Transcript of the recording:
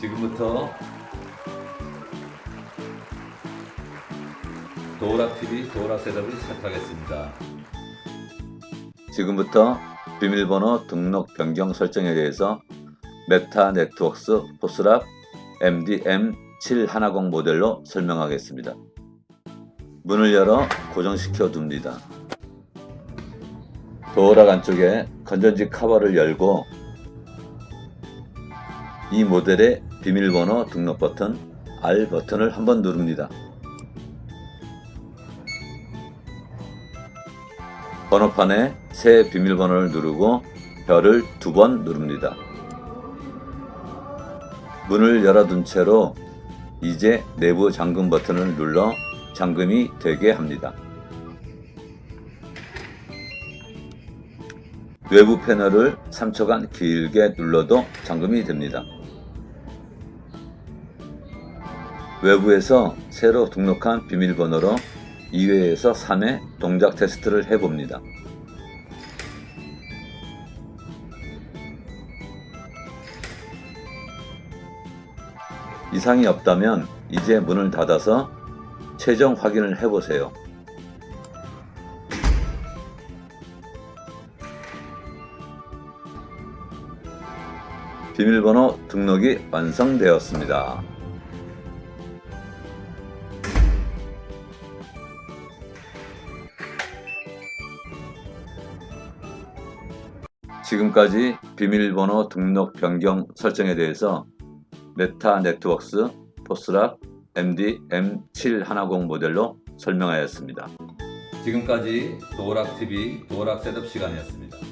지금부터 도우락TV 도우락 셋업을 시작하겠습니다. 지금부터 비밀번호 등록 변경 설정에 대해서 메타 네트워크스 포스락 MDM710 모델로 설명하겠습니다. 문을 열어 고정시켜 둡니다. 도어락 안쪽에 건전지 커버를 열고 이 모델의 비밀번호 등록 버튼 R 버튼을 한번 누릅니다. 번호판에 새 비밀번호를 누르고 별을 두 번 누릅니다. 문을 열어둔 채로 이제 내부 잠금 버튼을 눌러 잠금이 되게 합니다. 외부 패널을 3초간 길게 눌러도 잠금이 됩니다. 외부에서 새로 등록한 비밀번호로 2회에서 3회 동작 테스트를 해봅니다. 이상이 없다면 이제 문을 닫아서 최종 확인을 해보세요. 비밀번호 등록이 완성되었습니다. 지금까지 비밀번호 등록 변경 설정에 대해서 메타 네트워크스 포스락 MD-M710 모델로 설명하였습니다. 지금까지 도어락TV 도어락 셋업 시간이었습니다.